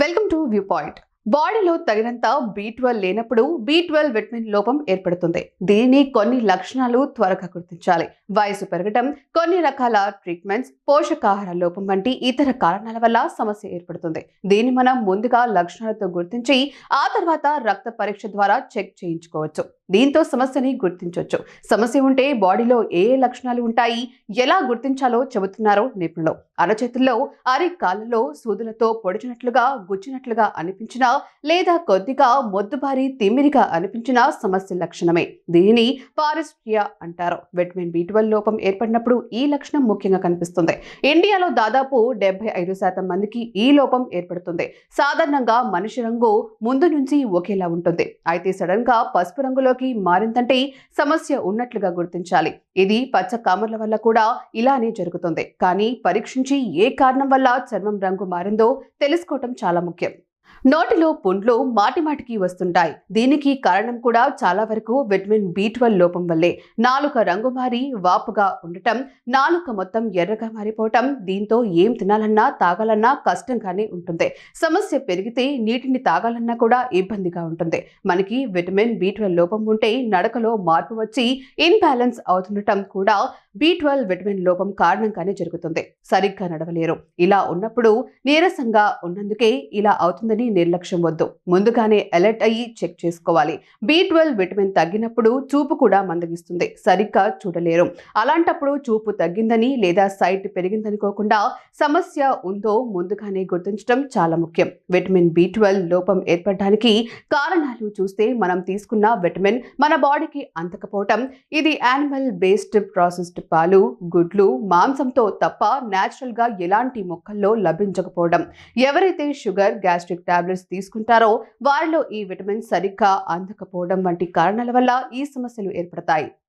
Welcome to view point బాడీలో తగినంత B twelve లేనప్పుడు బి ట్వెల్వ్ విటమిన్ లోపం ఏర్పడుతుంది. దీనిని కొన్ని లక్షణాలు త్వరగా గుర్తించాలి. వయసు పెరగటం కొన్ని రకాల ట్రీట్మెంట్స్ పోషకాహార లోపం వంటి ఇతర కారణాల వల్ల సమస్య ఏర్పడుతుంది. దీన్ని మనం ముందుగా లక్షణాలతో గుర్తించి ఆ తర్వాత రక్త పరీక్ష ద్వారా చెక్ చేయించుకోవచ్చు. దీంతో సమస్యని గుర్తించవచ్చు సమస్య ఉంటే బాడీలో ఏ ఏ లక్షణాలు ఉంటాయి? ఎలా గుర్తించాలో చెబుతున్నారో నిపుణులు. అరచేతుల్లో అరి కాళ్ళలో సూదులతో పొడిచినట్లుగా గుచ్చినట్లుగా అనిపించినా లేదా కొద్దిగా మొద్దుబారి తిమ్మిరిగా అనిపించిన సమస్య లక్షణమే. దీనిని పారిస్ట్రియా అంటారు. విటమిన్ బి లోపం ఏర్పడినప్పుడు ఈ లక్షణం ముఖ్యంగా కనిపిస్తుంది. ఇండియాలో దాదాపు డెబ్బై ఐదు శాతం మందికి ఈ లోపం ఏర్పడుతుంది. సాధారణంగా మనిషి రంగు ముందు నుంచి ఒకేలా ఉంటుంది. అయితే సడన్గా పసుపు రంగులోకి మారిందంటే సమస్య ఉన్నట్లుగా గుర్తించాలి. ఇది పచ్చ కామర్ల వల్ల కూడా ఇలానే జరుగుతుంది. కానీ పరీక్షించి ఏ కారణం వల్ల చర్మం రంగు మారిందో తెలుసుకోవటం చాలా ముఖ్యం. నోటిలో పుండ్లు మాటిమాటికి వస్తుంటాయి. దీనికి కారణం కూడా చాలా వరకు విటమిన్ బి లోపం వల్లే. నాలుక రంగు మారి వాపుగా ఉండటం నాలుక మొత్తం ఎర్రగా మారిపోవటం దీంతో ఏం తినాలన్నా తాగాలన్నా కష్టంగానే ఉంటుంది. సమస్య పెరిగితే నీటిని తాగాలన్నా కూడా ఇబ్బందిగా ఉంటుంది. మనకి విటమిన్ బి లోపం ఉంటే నడకలో మార్పు వచ్చి ఇన్బ్యాలెన్స్ అవుతుండటం కూడా బి విటమిన్ లోపం కారణంగానే జరుగుతుంది. సరిగ్గా నడవలేరు. ఇలా ఉన్నప్పుడు నీరసంగా ఉన్నందుకే ఇలా అవుతుంది ఉందని నిర్లక్ష్యం వద్దు. ముందుగానే అలర్ట్ అయ్యి చెక్ చేసుకోవాలి. బి విటమిన్ తగ్గినప్పుడు చూపు కూడా మందగిస్తుంది. సరిగ్గా చూడలేరు. అలాంటప్పుడు చూపు తగ్గిందని లేదా సైట్ పెరిగిందనుకోకుండా సమస్య ఉందో ముందుగానే గుర్తించడం చాలా ముఖ్యం. విటమిన్ బి లోపం ఏర్పడడానికి కారణాలు చూస్తే మనం తీసుకున్న విటమిన్ మన బాడీకి అందకపోవటం. ఇది యానిమల్ బేస్డ్ ప్రాసెస్డ్ పాలు గుడ్లు మాంసంతో తప్ప న్యాచురల్గా ఎలాంటి మొక్కల్లో లభించకపోవడం. ఎవరైతే షుగర్ గ్యాస్ట్రిక్ టాబ్లెట్స్ తీసుకుంటారో వారిలో ఈ విటమిన్ సరిగ్గా అందకపోవడం వంటి కారణాల వల్ల ఈ సమస్యలు ఏర్పడతాయి.